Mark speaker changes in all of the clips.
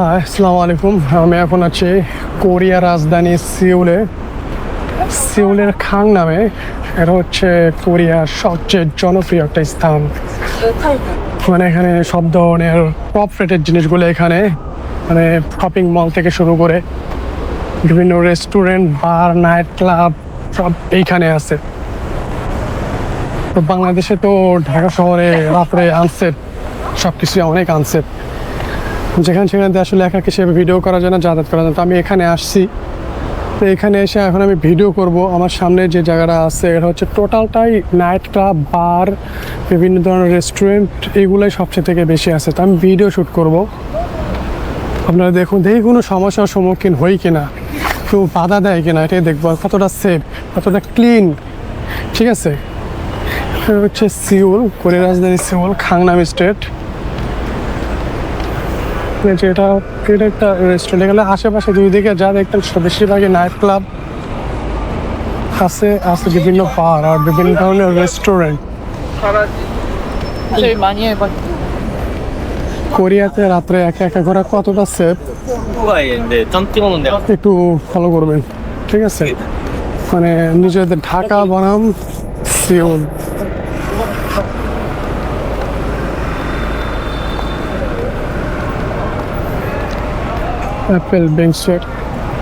Speaker 1: হ্যাঁ আসসালামু আলাইকুম আমি এখন আছি কোরিয়া রাজধানী সিউলে। সিউলের খাং নামে। এটা হচ্ছে কোরিয়ার সবচেয়ে জনপ্রিয় একটা স্থান। মানে এখানে সব ধরনের টপ রেটের জিনিসগুলো এখানে মানে শপিং মল থেকে শুরু করে বিভিন্ন রেস্টুরেন্ট বার নাইট ক্লাব সব এইখানে আছে। তো বাংলাদেশে তো ঢাকা শহরে রাত্রে আনসেট সব কিছুই অনেক আনসেট যেখানে সেখানে আসলে একা হিসেবে ভিডিও করা যায় না, যাতায়াত করা যায়। তো আমি এখানে আসছি। তো এখানে এসে এখন আমি ভিডিও করব। আমার সামনে যে জায়গাটা আছে, এটা হচ্ছে টোটালটাই নাইট ক্লাব বার, বিভিন্ন ধরনের রেস্টুরেন্ট, এগুলোই সবচেয়ে থেকে বেশি আছে। তো আমি ভিডিও শ্যুট করব। আপনারা দেখুন, দেখি কোনো সমস্যার সম্মুখীন হই কিনা, কেউ বাধা দেয় কিনা, এটাই দেখব। কতটা সেফ কতটা ক্লিন ঠিক আছে? হচ্ছে সিউল কোরিয়ার রাজধানী সিউল, খাংনাম স্টেট। যেটা এটা একটা রেস্টুরেন্ট এখানে আশেপাশে দুই দিকে যা দেখতেন বেশিরভাগই নাইট ক্লাব আছে আছে বিভিন্ন বার আর বিভিন্ন ধরনের রেস্টুরেন্ট কোরিয়াতে রাত্রে একা একা ঘোরা কতটা সেফ একটু ফলো করবেন ঠিক আছে? মানে নিজেদের ঢাকা বনাম সিওল অ্যাপেল বেংসের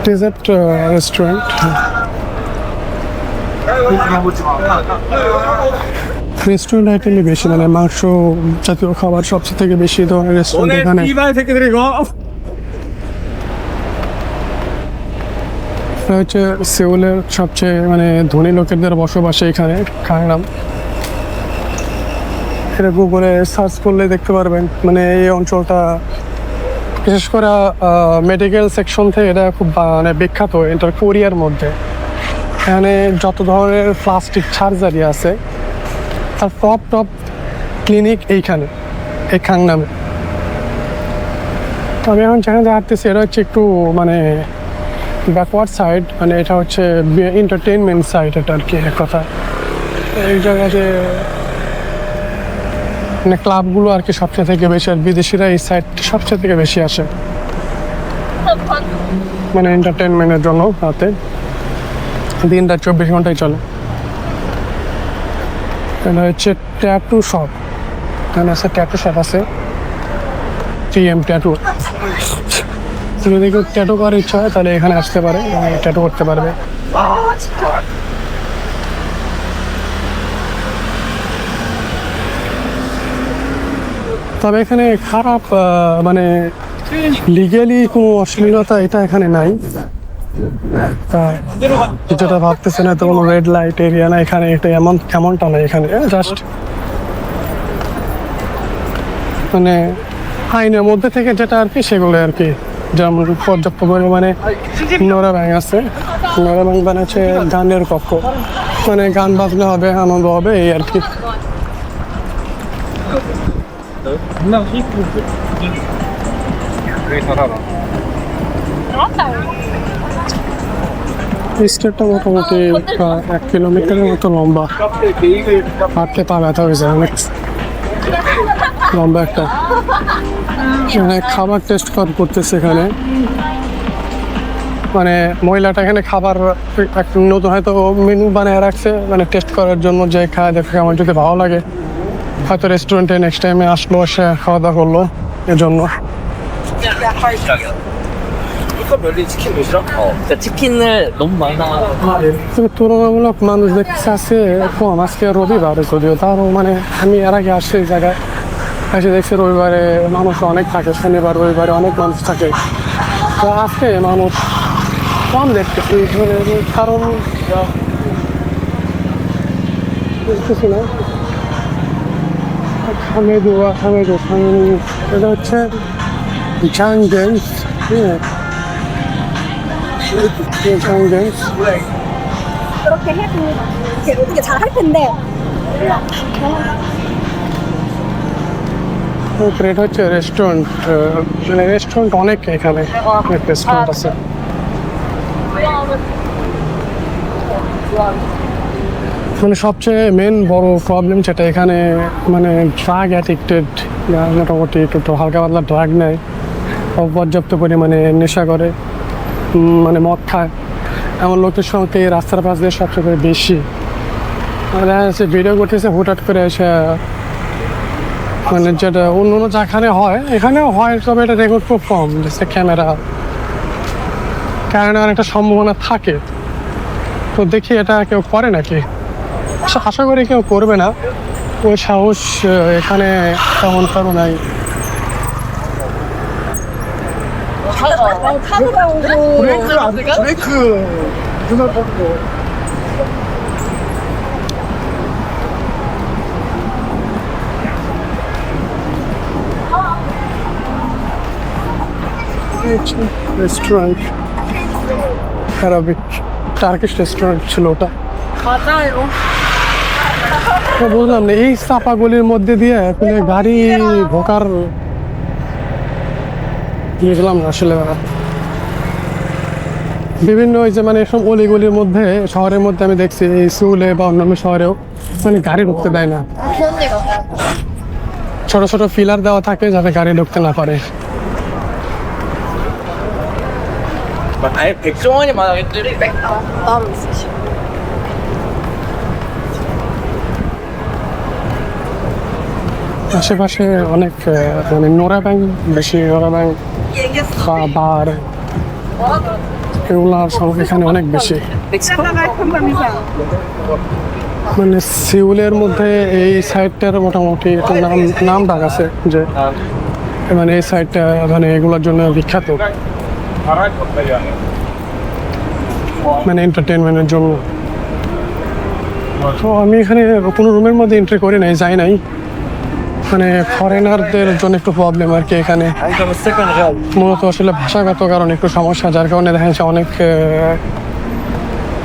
Speaker 1: ডেজার্ট রেস্টুরেন্ট রেস্টুরেন্ট আইটেমই বেশি মানে মাংস জাতীয় খাবার সবচেয়ে থেকে বেশি ধরনের রেস্টুরেন্ট এখানে। হচ্ছে সেউলের সবচেয়ে মানে ধনী লোকেদের বসবাসে এখানে খায়রাম এটা গুগলে সার্চ করলে দেখতে পারবেন মানে এই অঞ্চলটা বিশেষ করে মেডিকেল সেকশন থেকে এটা খুব মানে বিখ্যাত এটা কোরিয়ার মধ্যে। এখানে যত ধরনের প্লাস্টিক সার্জারি আছে, তার টপ টপ ক্লিনিক এইখানে, এই খাংনামে। আমি এখন যেখানে হাঁটতেছি, এটা হচ্ছে একটু মানে ব্যাকওয়ার্ড সাইড মানে এটা হচ্ছে এন্টারটেনমেন্ট সাইড এটা আর কি, এক কথা। এই জায়গাতে মানে ক্লাবগুলো আর কি সবচেয়ে থেকে বেশি আর বিদেশিরা এই সাইড সবচেয়ে থেকে বেশি আসে। মানে এন্টারটেনমেন্টের জন্য রাতে। দিন রাত চব্বিশ ঘন্টায় চলে। এটা হচ্ছে ট্যাটু শপ এখানে আছে ট্যাটু শপ আছে। টিএম ট্যাটু যদি কেউ ট্যাটু করার ইচ্ছা হয়, তাহলে এখানে আসতে পারে ট্যাটু করতে পারবে। তবে এখানে খারাপ মানে লিগেলি কোনো অশ্লীলতা এটা এখানে নাই। যেটা ভাবতেছে না তো কোনো রেড লাইট এরিয়া না, এখানে এটা এমন, এমনটা না এখানে জাস্ট মানে আইনের মধ্যে থেকে যেটা আর কি, সেগুলো আর কি যেমন পর্যাপ্ত পরিমাণে নোরা ব্যাং আছে। নোরা ব্যাং মানে হচ্ছে গানের কক্ষ। মানে গান বাজলে হবে, আনন্দ হবে, এই আর কি। স্টেটটা মোটামুটি এক কিলোমিটারের মতো লম্বা হাঁটতে পা ব্যথা হয়ে যায় অনেক লম্বা একটা এখানে খাবার টেস্ট কর করতেছে এখানে? মানে মহিলাটা এখানে খাবার নতুন হয়তো মেনু বানিয়ে রাখছে। মানে টেস্ট করার জন্য যে খায় দেখে আমার যদি ভালো লাগে। হয়তো রেস্টুরেন্টে নেক্সট টাইমে আসলো সে খাওয়া দাওয়া করল
Speaker 2: এর
Speaker 1: জন্য তুলনামূলক মানুষ দেখছে আছে কম আজকে রবিবার যদিও তারও মানে আমি এর আগে আসছি এই জায়গায়। এসে দেখছি রবিবারে মানুষ অনেক থাকে শনিবার রবিবারে অনেক মানুষ থাকে। তো আজকে মানুষ কম দেখতেছি মানে কারণ কিছু না। হামেদু হামেদু এটা হচ্ছে জাং জেন্স হ্যাঁ জাং জেন্স
Speaker 3: 그렇게 해도 이렇게 어떻게 잘 할 텐데
Speaker 1: এটা হচ্ছে রেস্টুরেন্ট মানে রেস্টুরেন্ট অনেক এখানে অনেক রেস্টুরেন্ট আছে মানে সবচেয়ে মেন বড় প্রবলেম যেটা এখানে মানে ড্রাগ অ্যাডিক্টেড মোটামুটি একটু হালকা পাতলা ড্রাগ নেয় পর্যাপ্ত পরিমাণে নেশা করে মানে মদ খায়। এমন লোকের সঙ্গে রাস্তার পাশ দিয়ে সবচেয়ে বেশি। যাচ্ছে ভিডিও করতেছে, হুটহাট করে এসে মানে যেটা অন্য অন্য যেখানে হয়, এখানেও হয়, তবে এটা রেকর্ড খুব কম যে ক্যামেরা কারণে অনেকটা সম্ভাবনা থাকে। তো দেখি এটা কেউ করে নাকি? আশা- আশা করি কেউ করবে না। ওই সাহস এখানে তেমন কারও নাই। রেস্টুরেন্ট অ্যারাবিক টার্কিশ রেস্টুরেন্ট ছিল ওটা। তো বুঝলাম না এই চাপাগুলির মধ্যে দিয়ে আসলে গাড়ি ঢোকার বুঝলাম না আসলে। বিভিন্ন ওই যে মানে এসব অলিগুলির মধ্যে শহরের মধ্যে আমি দেখছি এই স্কুলে বা অন্যান্য শহরেও মানে গাড়ি ঢুকতে দেয় না। ছোট ছোট ফিলার দেওয়া থাকে যাতে গাড়ি ঢুকতে না পারে।
Speaker 3: But I picture one,
Speaker 1: আশেপাশে অনেক মানে নোরা ব্যাংক বেশি নোরা ব্যাংক বা বার এগুলার সংখ্যা এখানে অনেক বেশি। মানে সিউলের মধ্যে এই সাইডটার মোটামুটি একটু নাম নাম ডাক আছে যে মানে এই সাইডটা মানে এগুলোর জন্য বিখ্যাত। মানে এন্টারটেনমেন্টের জন্য। তো আমি এখানে কোনো রুমের মধ্যে এন্ট্রি করি নাই, যাই নাই। মানে ফরেনারদের জন্য একটু প্রবলেম আর কি এখানে। মূলত আসলে ভাষাগত কারণে একটু সমস্যা যার কারণে দেখা যাচ্ছে অনেক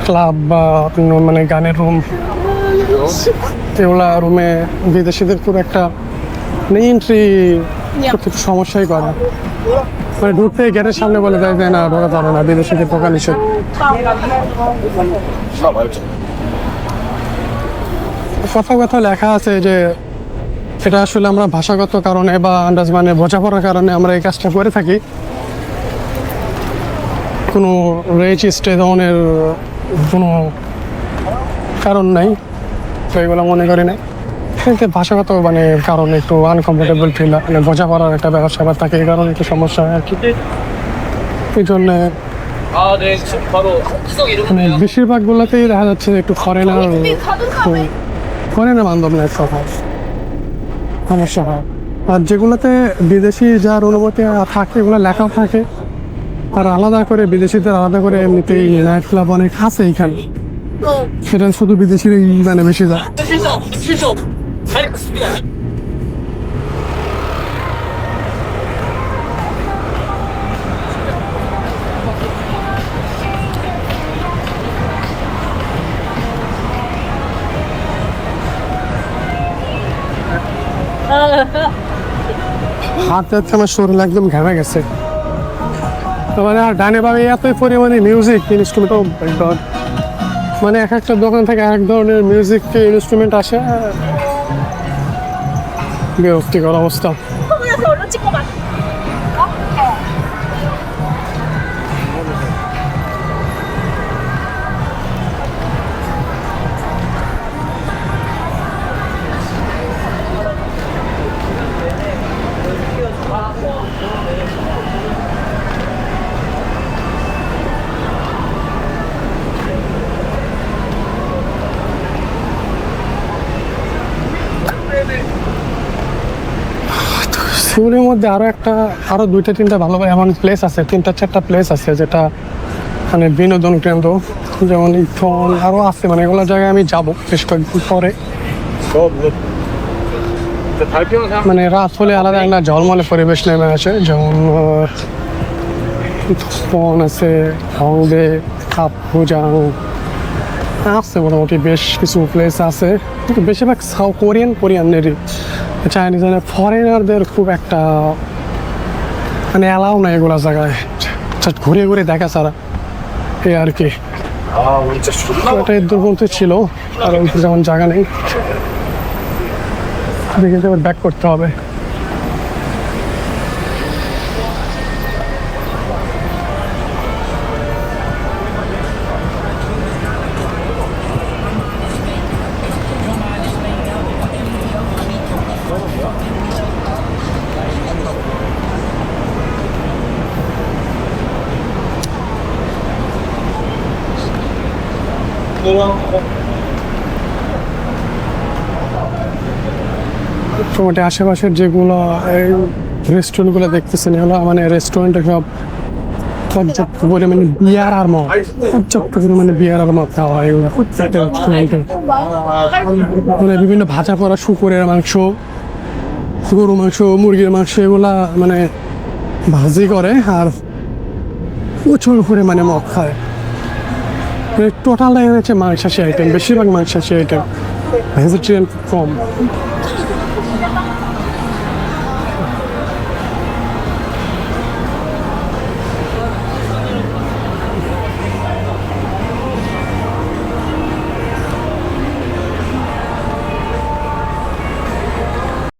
Speaker 1: ক্লাব বা মানে গানের রুম এগুলা রুমে বিদেশিদের খুব একটা মানে এন্ট্রি একটু সমস্যাই করে। মানে ঢুকতে গেটের সামনে বলে দেয় যে না ঢোকা যাবে না বিদেশিদের ঢোকা নিষেধ। কথা কথা লেখা আছে যে এটা আসলে আমরা ভাষাগত কারণে বা আন্দাজ মানে বোঝাপড়ার কারণে আমরা এই কাজটা করে থাকি। কোনো রেচ ধরনের কোনো কারণ নাই তো এগুলো মনে করি না এতে ভাষাগত মানে কারণ একটু আনকমফোর্টেবল ফিল মানে বোঝাপড়ার একটা ব্যবসা বা থাকে এই কারণে একটু সমস্যা হয় আর কি। এই জন্যে মানে
Speaker 2: বেশিরভাগ
Speaker 1: গুলাতেই দেখা যাচ্ছে একটু ফরেনার ফরেনার বান্ধব নেই সব সমস্যা হয়। আর যেগুলোতে বিদেশি যার অনুমতি থাকে এগুলো লেখাও থাকে আর আলাদা করে বিদেশিদের আলাদা করে এমনিতেই নাইট ক্লাব অনেক আছে এখানে। সেটা শুধু বিদেশিরাই মানে বেশি যায় হাতে হাতে আমার শরীর একদম ঘেমে গেছে। মানে আর ডানে বাবে এতই পরিমাণে মিউজিক ইনস্ট্রুমেন্ট oh মানে এক একটা দোকান থেকে এক ধরনের মিউজিক ইনস্ট্রুমেন্ট আসে। বিরক্তিকর অবস্থা। সিউলের মধ্যে আরও একটা, আরও দুইটা, তিনটা ভালো এমন প্লেস আছে, তিনটা, চারটা প্লেস আছে যেটা মানে বিনোদন কেন্দ্র, যেমন ইথন আরও আছে মানে এগুলো জায়গায় আমি যাব বেশ কয়েকদিন পরে। মানে রাত হলে আলাদা একটা ঝলমলে পরিবেশ নেমে আসে, যেমন ফোন আছে কাপ ভুজাং আছে মোটামুটি বেশ কিছু প্লেস আছে। বেশিরভাগ সাউথ কোরিয়ান কোরিয়ানেরই চাইনিজ মানে ফরেনারদের খুব একটা মানে অ্যালাউ নাই এগুলো জায়গায়। ঘুরে ঘুরে দেখা ছাড়া। এই আর কি। এটা দুর্গন্ধ ছিল কারণ যেমন জায়গা নেই। দেখে ব্যাক করতে হবে। মোটামুটি আশেপাশের যেগুলো এই রেস্টুরেন্টগুলো দেখতেছেন, এগুলো মানে রেস্টুরেন্টে সব পর্যাপ্ত পরিমাণে বিয়ার আর মদ। পর্যাপ্ত পরিমাণে বিয়ার আর মদ খাওয়া হয় মানে বিভিন্ন ভাজা পড়া শুকুরের মাংস গরু মাংস, মুরগির মাংস, এগুলা মানে ভাজি করে আর প্রচুর পরিমাণে মদ খায়। টোটালটাই হচ্ছে মাংসাশী আইটেম বেশিরভাগ মাংসাশী আইটেম ভেজিটেরিয়ান কম